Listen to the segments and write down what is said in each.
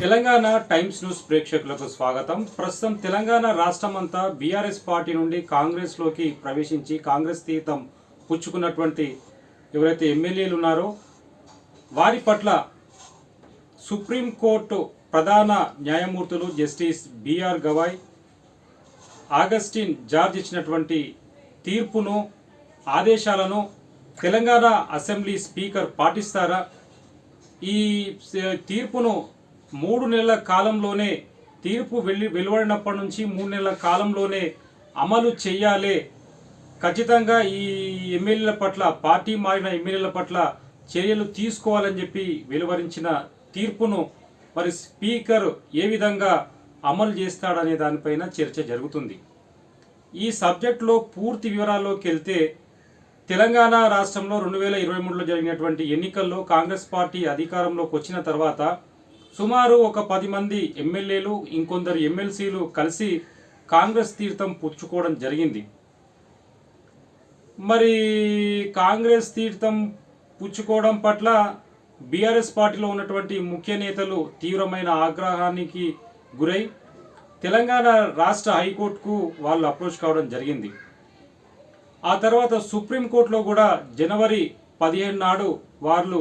Telangana times news ప్రేక్షకులకు స్వాగతం. ప్రస్తుతం తెలంగాణ రాష్ట్రం అంతా బీఆర్ఎస్ పార్టీ నుండి కాంగ్రెస్లోకి ప్రవేశించి కాంగ్రెస్ తీతం పుచ్చుకున్నటువంటి ఎవరైతే ఎమ్మెల్యేలు ఉన్నారో వారి పట్ల సుప్రీంకోర్టు ప్రధాన న్యాయమూర్తులు justice BR Gavai Augustine George ఇచ్చినటువంటి తీర్పును ఆదేశాలను తెలంగాణ అసెంబ్లీ స్పీకర్ పాటిస్తారా? ఈ తీర్పును మూడు నెలల కాలంలోనే తీర్పు వెళ్ళి వెలువడినప్పటి నుంచి మూడు నెలల కాలంలోనే అమలు చేయాలి. ఖచ్చితంగా ఈ ఎమ్మెల్యేల పట్ల పార్టీ మారిన ఎమ్మెల్యేల పట్ల చర్యలు తీసుకోవాలని చెప్పి వెలువరించిన తీర్పును మరి స్పీకర్ ఏ విధంగా అమలు చేస్తాడనే దానిపైన చర్చ జరుగుతుంది. ఈ సబ్జెక్టులో పూర్తి వివరాల్లోకి వెళ్తే తెలంగాణ రాష్ట్రంలో రెండు వేల ఇరవై మూడులో జరిగినటువంటి ఎన్నికల్లో కాంగ్రెస్ పార్టీ అధికారంలోకి వచ్చిన తర్వాత సుమారు ఒక పది మంది ఎమ్మెల్యేలు ఇంకొందరు ఎమ్మెల్సీలు కలిసి కాంగ్రెస్ తీర్థం పుచ్చుకోవడం జరిగింది. మరి కాంగ్రెస్ తీర్థం పుచ్చుకోవడం పట్ల బీఆర్ఎస్ పార్టీలో ఉన్నటువంటి ముఖ్య నేతలు తీవ్రమైన ఆగ్రహానికి గురై తెలంగాణ రాష్ట్ర హైకోర్టుకు వాళ్ళు అప్రోచ్ కావడం జరిగింది. ఆ తర్వాత సుప్రీంకోర్టులో కూడా జనవరి పదిహేను నాడు వాళ్ళు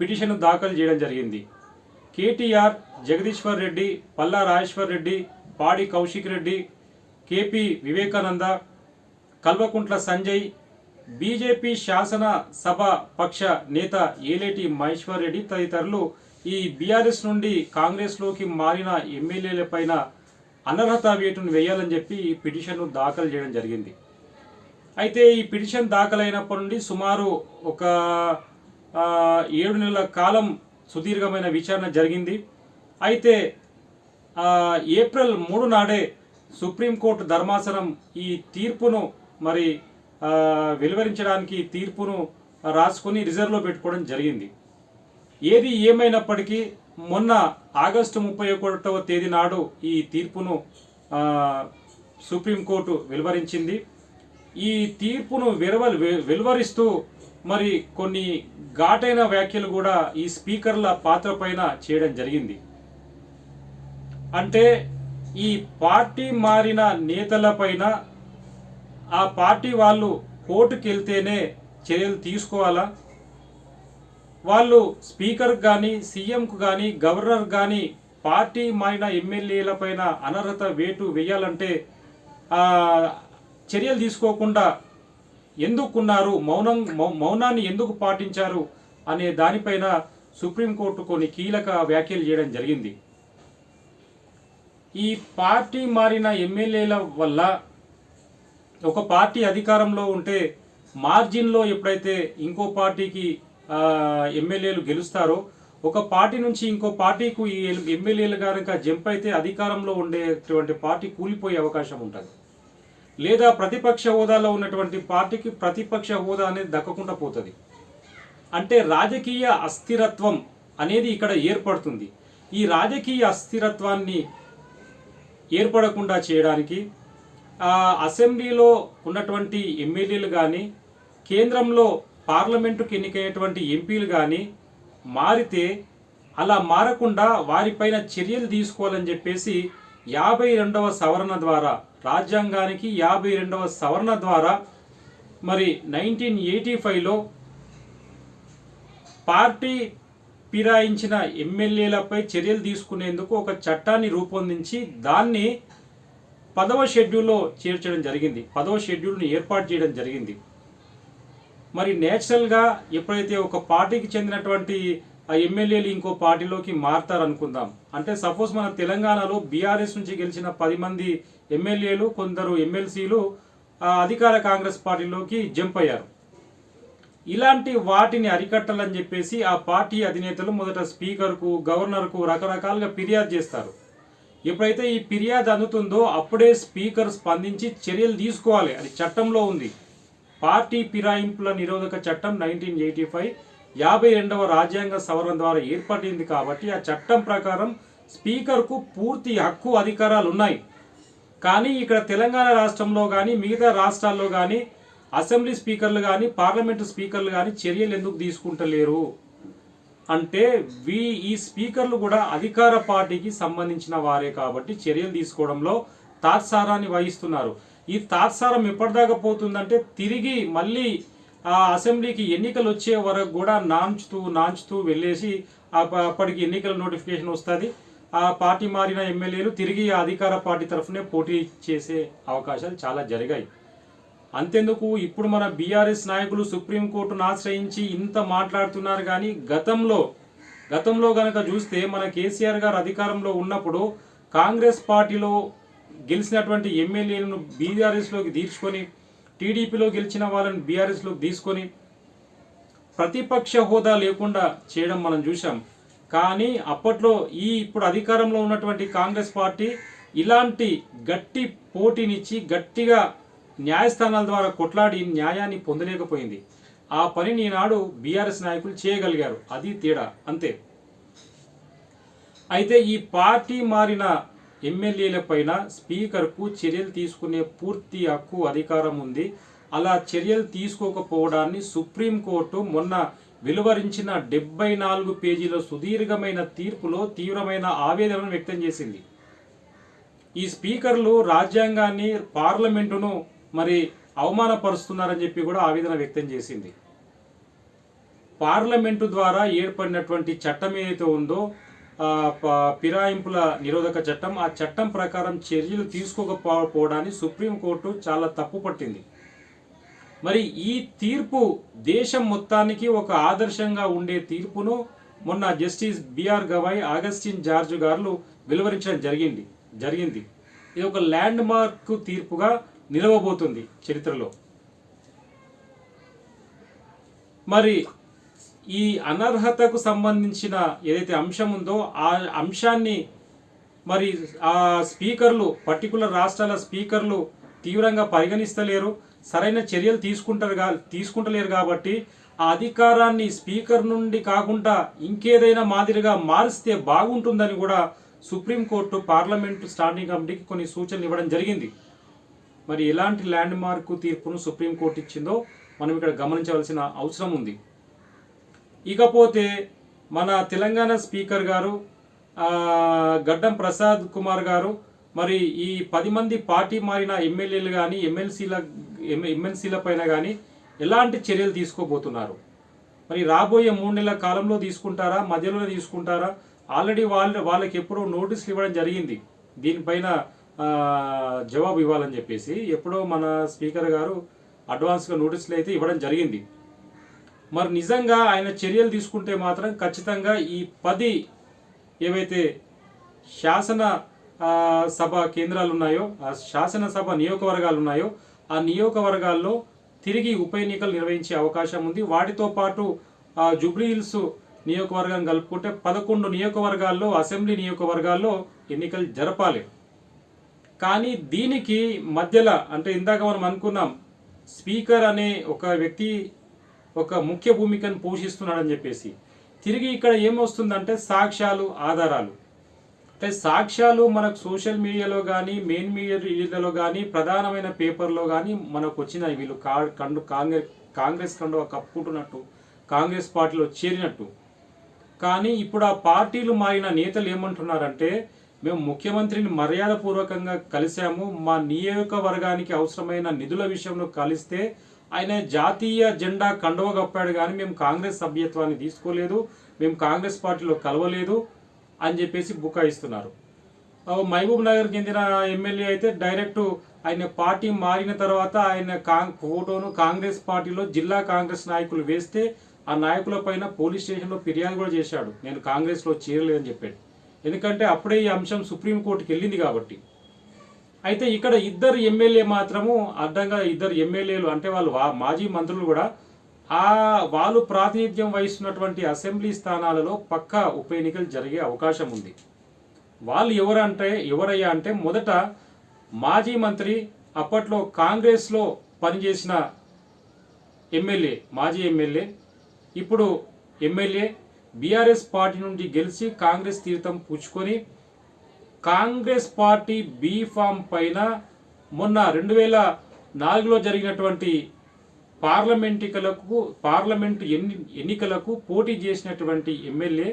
పిటిషన్ దాఖలు చేయడం జరిగింది. కేటీఆర్ జగదీశ్వర్ రెడ్డి పల్లా రాజేశ్వర్ రెడ్డి పాడి కౌశిక్ రెడ్డి కేపీ వివేకానంద కల్వకుంట్ల సంజయ్ బీజేపీ శాసన సభ పక్ష నేత ఏలేటి మహేశ్వర్ రెడ్డి తదితరులు ఈ బీఆర్ఎస్ నుండి కాంగ్రెస్లోకి మారిన ఎమ్మెల్యేలపైన అనర్హత వేటును వేయాలని చెప్పి ఈ పిటిషన్ను దాఖలు చేయడం జరిగింది. అయితే ఈ పిటిషన్ దాఖలైనప్పటి నుండి సుమారు ఒక ఏడు నెలల కాలం సుదీర్ఘమైన విచారణ జరిగింది. అయితే ఏప్రిల్ మూడు నాడే సుప్రీంకోర్టు ధర్మాసనం ఈ తీర్పును మరి వెలువరించడానికి తీర్పును రాసుకొని రిజర్వ్లో పెట్టుకోవడం జరిగింది. ఏది ఏమైనప్పటికీ మొన్న ఆగస్టు ముప్పై ఒకటవ తేదీ నాడు ఈ తీర్పును సుప్రీంకోర్టు వెలువరించింది. ఈ తీర్పును వెలువ వెలువరిస్తూ మరి కొన్ని ఘాటైన వ్యాఖ్యలు కూడా ఈ స్పీకర్ల పాత్ర పైన చేయడం జరిగింది. అంటే ఈ పార్టీ మారిన నేతలపైన ఆ పార్టీ వాళ్ళు కోర్టుకెళ్తేనే చర్యలు తీసుకోవాలా? వాళ్ళు స్పీకర్ కానీ సీఎంకు కానీ గవర్నర్ కానీ పార్టీ మారిన ఎమ్మెల్యేల పైన అనర్హత వేటు వేయాలంటే చర్యలు తీసుకోకుండా ఎందుకున్నారు? మౌనం మౌ- మౌనాన్ని ఎందుకు పాటించారు? అనే దానిపైన సుప్రీంకోర్టు కొన్ని కీలక వ్యాఖ్యలు చేయడం జరిగింది. ఈ పార్టీ మారిన ఎమ్మెల్యేల వల్ల ఒక పార్టీ అధికారంలో ఉంటే మార్జిన్లో ఎప్పుడైతే ఇంకో పార్టీకి ఎమ్మెల్యేలు గెలుస్తారో ఒక పార్టీ నుంచి ఇంకో పార్టీకు ఈ ఎమ్మెల్యేలు కనుక జంప్ అయితే అధికారంలో ఉండేటువంటి పార్టీ కూలిపోయే అవకాశం ఉంటుంది. లేదా ప్రతిపక్ష హోదాలో ఉన్నటువంటి పార్టీకి ప్రతిపక్ష హోదా అనేది దక్కకుండా పోతుంది. అంటే రాజకీయ అస్థిరత్వం అనేది ఇక్కడ ఏర్పడుతుంది. ఈ రాజకీయ అస్థిరత్వాన్ని ఏర్పడకుండా చేయడానికి అసెంబ్లీలో ఉన్నటువంటి ఎమ్మెల్యేలు కానీ కేంద్రంలో పార్లమెంటుకి ఎన్నికైనటువంటి ఎంపీలు కానీ మారితే అలా మారకుండా వారిపైన చర్యలు తీసుకోవాలని చెప్పేసి యాభై రెండవ సవరణ ద్వారా రాజ్యాంగానికి యాభై రెండవ సవరణ ద్వారా మరి నైన్టీన్ ఎయిటీ ఫైవ్లో పార్టీ ఫిరాయించిన ఎమ్మెల్యేలపై చర్యలు తీసుకునేందుకు ఒక చట్టాన్ని రూపొందించి దాన్ని పదవ షెడ్యూల్లో చేర్చడం జరిగింది. పదవ షెడ్యూల్ని ఏర్పాటు చేయడం జరిగింది. మరి నేచురల్గా ఎప్పుడైతే ఒక పార్టీకి చెందినటువంటి ఆ ఎమ్మెల్యేలు ఇంకో పార్టీలోకి మారతారనుకుందాం. అంటే సపోజ్ మన తెలంగాణలో బీఆర్ఎస్ నుంచి గెలిచిన పది మంది ఎమ్మెల్యేలు కొందరు ఎమ్మెల్సీలు అధికార కాంగ్రెస్ పార్టీలోకి జంప్ అయ్యారు. ఇలాంటి వాటిని అరికట్టాలని చెప్పేసి ఆ పార్టీ అధినేతలు మొదట స్పీకర్కు గవర్నర్కు రకరకాలుగా ఫిర్యాదు చేస్తారు. ఎప్పుడైతే ఈ ఫిర్యాదు అందుతుందో అప్పుడే స్పీకర్ స్పందించి చర్యలు తీసుకోవాలి. అది చట్టంలో ఉంది. పార్టీ ఫిరాయింపుల నిరోధక చట్టం నైన్టీన్ ఎయిటీ ఫైవ్ యాభై రెండవ రాజ్యాంగ సవరణ ద్వారా ఏర్పడింది కాబట్టి ఆ చట్టం ప్రకారం స్పీకర్కు పూర్తి హక్కు అధికారాలు ఉన్నాయి కానీ ఇక్కడ తెలంగాణ రాష్ట్రంలో కానీ మిగతా రాష్ట్రాల్లో కానీ అసెంబ్లీ స్పీకర్లు కానీ పార్లమెంటు స్పీకర్లు కానీ చర్యలు ఎందుకు తీసుకుంటలేరు? అంటే వీ ఈ స్పీకర్లు కూడా అధికార పార్టీకి సంబంధించిన వారే కాబట్టి చర్యలు తీసుకోవడంలో తాత్సారాన్ని వహిస్తున్నారు. ఈ తాత్సారం ఎప్పటిదాకా పోతుందంటే తిరిగి మళ్ళీ ఆ అసెంబ్లీకి ఎన్నికలు వచ్చే వరకు కూడా నాంచుతూ నాంచుతూ వెళ్ళేసి అప్పటికి ఎన్నికల నోటిఫికేషన్ వస్తుంది. ఆ పార్టీ మారిన ఎమ్మెల్యేలు తిరిగి ఆ అధికార పార్టీ తరఫునే పోటీ చేసే అవకాశాలు చాలా జరిగాయి. అంతెందుకు ఇప్పుడు మన బీఆర్ఎస్ నాయకులు సుప్రీంకోర్టును ఆశ్రయించి ఇంత మాట్లాడుతున్నారు కానీ గతంలో గతంలో కనుక చూస్తే మన కేసీఆర్ గారు అధికారంలో ఉన్నప్పుడు కాంగ్రెస్ పార్టీలో గెలిచినటువంటి ఎమ్మెల్యేలను బీఆర్ఎస్లోకి తీర్చుకొని టీడీపీలో గెలిచిన వాళ్ళని బీఆర్ఎస్లోకి తీసుకొని ప్రతిపక్ష హోదా లేకుండా చేయడం మనం చూసాం కానీ అప్పట్లో ఈ ఇప్పుడు అధికారంలో ఉన్నటువంటి కాంగ్రెస్ పార్టీ ఇలాంటి గట్టి పోటీనిచ్చి గట్టిగా న్యాయస్థానాల ద్వారా కొట్లాడి న్యాయాన్ని పొందలేకపోయింది. ఆ పనిని ఈనాడు బీఆర్ఎస్ నాయకులు చేయగలిగారు. అది తేడా. అంతే. అయితే ఈ పార్టీ మారిన ఎమ్మెల్యేల పైన స్పీకర్కు చర్యలు తీసుకునే పూర్తి హక్కు అధికారం ఉంది. అలా చర్యలు తీసుకోకపోవడాన్ని సుప్రీంకోర్టు మొన్న వెలువరించిన డెబ్బై నాలుగు పేజీల సుదీర్ఘమైన తీర్పులో తీవ్రమైన ఆవేదనను వ్యక్తం చేసింది. ఈ స్పీకర్లు రాజ్యాంగాన్ని పార్లమెంటును మరి అవమానపరుస్తున్నారని చెప్పి కూడా ఆవేదన వ్యక్తం చేసింది. పార్లమెంటు ద్వారా ఏర్పడినటువంటి చట్టం ఏదైతే ఉందో ఫిరాయింపుల నిరోధక చట్టం ఆ చట్టం ప్రకారం చర్యలు తీసుకోకపోవడాన్ని సుప్రీంకోర్టు చాలా తప్పు పట్టింది. మరి ఈ తీర్పు దేశం మొత్తానికి ఒక ఆదర్శంగా ఉండే తీర్పును మొన్న justice BR Gavai Augustine George గారు వెలువరించడం జరిగింది జరిగింది. ఇది ఒక ల్యాండ్ మార్క్ తీర్పుగా నిలవబోతుంది చరిత్రలో. మరి ఈ అనర్హతకు సంబంధించిన ఏదైతే అంశం ఉందో ఆ అంశాన్ని మరి ఆ స్పీకర్లు పర్టికులర్ రాష్ట్రాల స్పీకర్లు తీవ్రంగా పరిగణిస్తలేరు. సరైన చర్యలు తీసుకుంటారు కా తీసుకుంటలేరు కాబట్టి ఆ అధికారాన్ని స్పీకర్ నుండి కాకుండా ఇంకేదైనా మాదిరిగా మారిస్తే బాగుంటుందని కూడా సుప్రీంకోర్టు పార్లమెంటు స్టాండింగ్ కమిటీకి కొన్ని సూచనలు ఇవ్వడం జరిగింది. మరి ఎలాంటి ల్యాండ్ మార్కు తీర్పును సుప్రీంకోర్టు ఇచ్చిందో మనం ఇక్కడ గమనించవలసిన అవసరం ఉంది. ఇకపోతే మన తెలంగాణ స్పీకర్ గారు గడ్డం ప్రసాద్ కుమార్ గారు మరి ఈ పది మంది పార్టీ మారిన ఎమ్మెల్యేలు కానీ ఎమ్మెల్సీల ఎమ్మెల్సీల పైన కానీ ఎలాంటి చర్యలు తీసుకోబోతున్నారు? మరి రాబోయే మూడు నెలల కాలంలో తీసుకుంటారా? మధ్యలోనే తీసుకుంటారా? ఆల్రెడీ వాళ్ళ వాళ్ళకి ఎప్పుడో నోటీసులు ఇవ్వడం జరిగింది. దీనిపైన జవాబు ఇవ్వాలని చెప్పేసి ఎప్పుడో మన స్పీకర్ గారు అడ్వాన్స్గా నోటీసులు అయితే ఇవ్వడం జరిగింది. మరి నిజంగా ఆయన చర్యలు తీసుకుంటే మాత్రం ఖచ్చితంగా ఈ పది ఏవైతే శాసన సభ కేంద్రాలు ఉన్నాయో ఆ శాసనసభ నియోజకవర్గాలు ఉన్నాయో ఆ నియోజకవర్గాల్లో తిరిగి ఉప ఎన్నికలు నిర్వహించే అవకాశం ఉంది. వాటితో పాటు ఆ, జుబ్లీహిల్స్ నియోగవర్గం నియోజకవర్గం కలుపుకుంటే పదకొండు నియోజకవర్గాల్లో అసెంబ్లీ నియోజకవర్గాల్లో ఎన్నికలు జరపాలి. కానీ దీనికి మధ్యలో అంటే ఇందాక మనం అనుకున్నాం స్పీకర్ అనే ఒక వ్యక్తి ఒక ముఖ్య భూమికను పోషిస్తున్నాడని చెప్పేసి. తిరిగి ఇక్కడ ఏమొస్తుందంటే సాక్ష్యాలు ఆధారాలు. అంటే సాక్ష్యాలు మనకు సోషల్ మీడియాలో కానీ మెయిన్ మీడియాలో కానీ ప్రధానమైన పేపర్లో కానీ మనకు వచ్చినాయి. వీళ్ళు కా కండు కాంగ్రెస్ కాంగ్రెస్ కండు కప్పుకుంటున్నట్టు కాంగ్రెస్ పార్టీలో చేరినట్టు. కానీ ఇప్పుడు ఆ పార్టీలు మారిన నేతలు ఏమంటున్నారంటే మేము ముఖ్యమంత్రిని మర్యాదపూర్వకంగా కలిశాము. మా నియోజకవర్గానికి అవసరమైన నిధుల విషయంలో కలిస్తే ఆయన జాతీయ జెండా కండువ కప్పాడు కానీ మేము కాంగ్రెస్ సభ్యత్వాన్ని తీసుకోలేదు మేము కాంగ్రెస్ పార్టీలో కలవలేదు అని చెప్పేసి బుకాయిస్తున్నారు మహబూబ్ నగర్ చెందిన ఎమ్మెల్యే అయితే డైరెక్ట్ ఆయన పార్టీ మారిన తర్వాత ఆయన కాంగ్ ఫోటోను కాంగ్రెస్ పార్టీలో జిల్లా కాంగ్రెస్ నాయకులు వేస్తే ఆ నాయకుల పైన పోలీస్ స్టేషన్లో ఫిర్యాదు కూడా చేశాడు. నేను కాంగ్రెస్లో చేరలేదని చెప్పాడు. ఎందుకంటే అప్పుడే ఈ అంశం సుప్రీంకోర్టుకి వెళ్ళింది కాబట్టి. అయితే ఇక్కడ ఇద్దరు ఎమ్మెల్యే మాత్రము అడ్డంగా ఇద్దరు ఎమ్మెల్యేలు అంటే వాళ్ళు మాజీ మంత్రులు కూడా ఆ వాళ్ళు ప్రాతినిధ్యం వహిస్తున్నటువంటి అసెంబ్లీ స్థానాలలో పక్కా ఉప ఎన్నికలు జరిగే అవకాశం ఉంది. వాళ్ళు ఎవరంటే ఎవరయ్యా అంటే మొదట మాజీ మంత్రి అప్పట్లో కాంగ్రెస్లో పనిచేసిన ఎమ్మెల్యే మాజీ ఎమ్మెల్యే ఇప్పుడు ఎమ్మెల్యే బీఆర్ఎస్ పార్టీ నుండి గెలిచి కాంగ్రెస్ తీర్థం పుచ్చుకొని కాంగ్రెస్ పార్టీ బీ ఫామ్ పైన మొన్న రెండు వేల నాలుగులో జరిగినటువంటి పార్లమెంటికలకు పార్లమెంటు ఎన్ని ఎన్నికలకు పోటీ చేసినటువంటి ఎమ్మెల్యే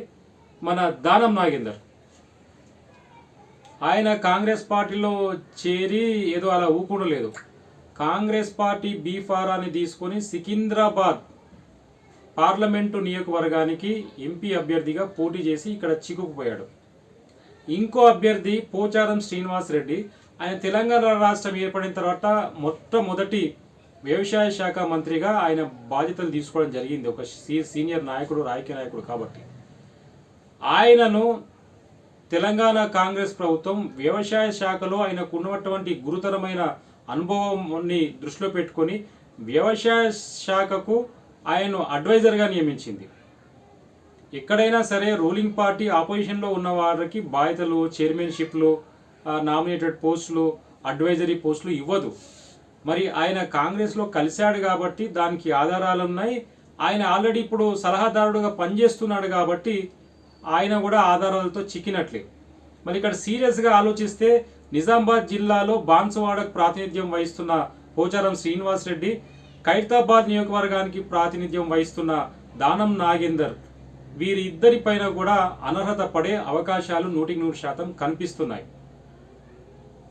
మన దానం నాగేందర్. ఆయన కాంగ్రెస్ పార్టీలో చేరి ఏదో అలా ఊకుండలేదు కాంగ్రెస్ పార్టీ బీఫారాన్ని తీసుకొని సికింద్రాబాద్ పార్లమెంటు నియోజకవర్గానికి ఎంపీ అభ్యర్థిగా పోటీ చేసి ఇక్కడ చిక్కుకుపోయాడు. ఇంకో అభ్యర్థి పోచారం శ్రీనివాస్ రెడ్డి. ఆయన తెలంగాణ రాష్ట్రం ఏర్పడిన తర్వాత మొట్టమొదటి వ్యవసాయ శాఖ మంత్రిగా ఆయన బాధ్యతలు తీసుకోవడం జరిగింది. ఒక సీ- సీనియర్ నాయకుడు రాజకీయ నాయకుడు కాబట్టి. ఆయనను తెలంగాణ కాంగ్రెస్ ప్రభుత్వం వ్యవసాయ శాఖలో ఆయనకు ఉన్నటువంటి గురుతరమైన అనుభవాన్ని దృష్టిలో పెట్టుకొని వ్యవసాయ శాఖకు ఆయన్ను అడ్వైజర్గా నియమించింది. ఎక్కడైనా సరే రూలింగ్ పార్టీ ఆపోజిషన్లో ఉన్న వారికి బాధ్యతలు చైర్మన్షిప్లు నామినేటెడ్ పోస్టులు అడ్వైజరీ పోస్టులు ఇవ్వదు. మరి ఆయన కాంగ్రెస్లో కలిశాడు కాబట్టి దానికి ఆధారాలు ఉన్నాయి. ఆయన ఆల్రెడీ ఇప్పుడు సలహాదారుడుగా పనిచేస్తున్నాడు కాబట్టి ఆయన కూడా ఆధారాలతో చిక్కినట్లే. మరి ఇక్కడ సీరియస్గా ఆలోచిస్తే నిజామాబాద్ జిల్లాలో బాన్సువాడకు ప్రాతినిధ్యం వహిస్తున్న పోచారం శ్రీనివాస్ రెడ్డి ఖైరతాబాద్ నియోజకవర్గానికి ప్రాతినిధ్యం వహిస్తున్న దానం నాగేందర్ వీరిద్దరి పైన కూడా అనర్హత పడే అవకాశాలు నూటికి నూరు శాతం కనిపిస్తున్నాయి.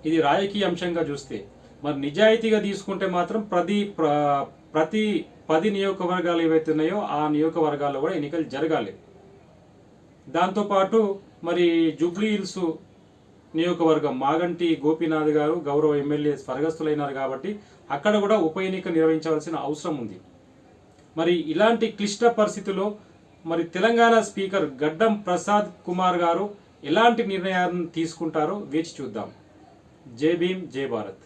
ఇది రాజకీయ అంశంగా చూస్తే. మరి నిజాయితీగా తీసుకుంటే మాత్రం ప్రతి ప్ర- ప్రతి పది నియోజకవర్గాలు ఏవైతే ఉన్నాయో ఆ నియోజకవర్గాల్లో కూడా ఎన్నికలు జరగాలి. దాంతోపాటు మరి జూబ్లీ హిల్స్ నియోజకవర్గం మాగంటి గోపీనాథ్ గారు గౌరవ ఎమ్మెల్యే స్వర్గస్థులైనారు కాబట్టి అక్కడ కూడా ఉప ఎన్నిక నిర్వహించవలసిన అవసరం ఉంది. మరి ఇలాంటి క్లిష్ట పరిస్థితుల్లో మరి తెలంగాణ స్పీకర్ గడ్డం ప్రసాద్ కుమార్ గారు ఎలాంటి నిర్ణయాన్ని తీసుకుంటారో వేచి చూద్దాం. జై భీమ్ జై భారత్.